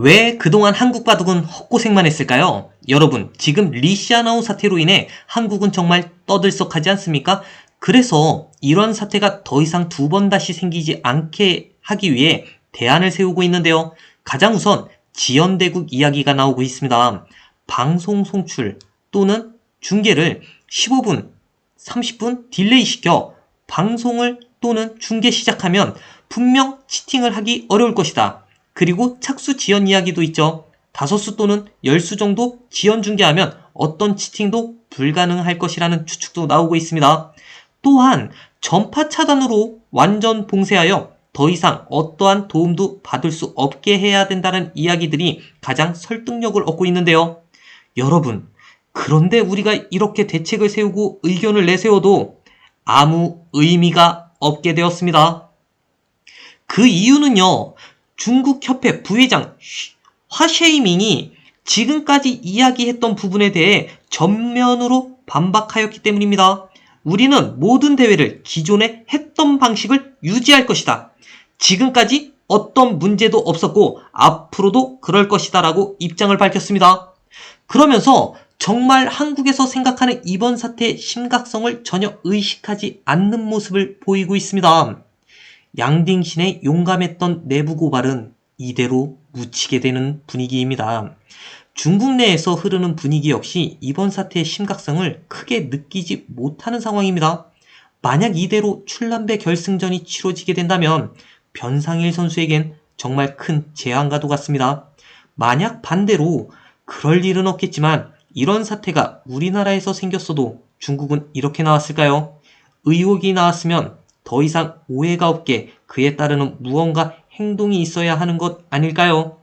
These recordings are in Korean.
왜 그동안 한국 바둑은 헛고생만 했을까요? 여러분, 지금 리시아나오 사태로 인해 한국은 정말 떠들썩하지 않습니까? 그래서 이런 사태가 더 이상 두 번 다시 생기지 않게 하기 위해 대안을 세우고 있는데요. 가장 우선 지연대국 이야기가 나오고 있습니다. 방송 송출 또는 중계를 15분, 30분 딜레이 시켜 방송을 또는 중계 시작하면 분명 치팅을 하기 어려울 것이다. 그리고 착수 지연 이야기도 있죠. 다섯 수 또는 열 수 정도 지연 중계하면 어떤 치팅도 불가능할 것이라는 추측도 나오고 있습니다. 또한 전파 차단으로 완전 봉쇄하여 더 이상 어떠한 도움도 받을 수 없게 해야 된다는 이야기들이 가장 설득력을 얻고 있는데요. 여러분, 그런데 우리가 이렇게 대책을 세우고 의견을 내세워도 아무 의미가 없게 되었습니다. 그 이유는요, 중국 협회 부회장 화쉐이밍이 지금까지 이야기했던 부분에 대해 전면으로 반박하였기 때문입니다. 우리는 모든 대회를 기존에 했던 방식을 유지할 것이다. 지금까지 어떤 문제도 없었고 앞으로도 그럴 것이다 라고 입장을 밝혔습니다. 그러면서 정말 한국에서 생각하는 이번 사태의 심각성을 전혀 의식하지 않는 모습을 보이고 있습니다. 양딩신의 용감했던 내부 고발은 이대로 묻히게 되는 분위기입니다. 중국 내에서 흐르는 분위기 역시 이번 사태의 심각성을 크게 느끼지 못하는 상황입니다. 만약 이대로 출란배 결승전이 치러지게 된다면 변상일 선수에겐 정말 큰 재앙과도 같습니다. 만약 반대로 그럴 일은 없겠지만 이런 사태가 우리나라에서 생겼어도 중국은 이렇게 나왔을까요? 의혹이 나왔으면 더 이상 오해가 없게 그에 따르는 무언가 행동이 있어야 하는 것 아닐까요?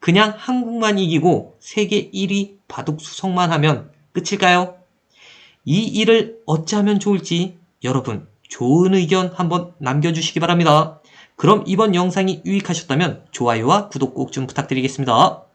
그냥 한국만 이기고 세계 1위 바둑 수성만 하면 끝일까요? 이 일을 어찌하면 좋을지 여러분 좋은 의견 한번 남겨주시기 바랍니다. 그럼 이번 영상이 유익하셨다면 좋아요와 구독 꼭 좀 부탁드리겠습니다.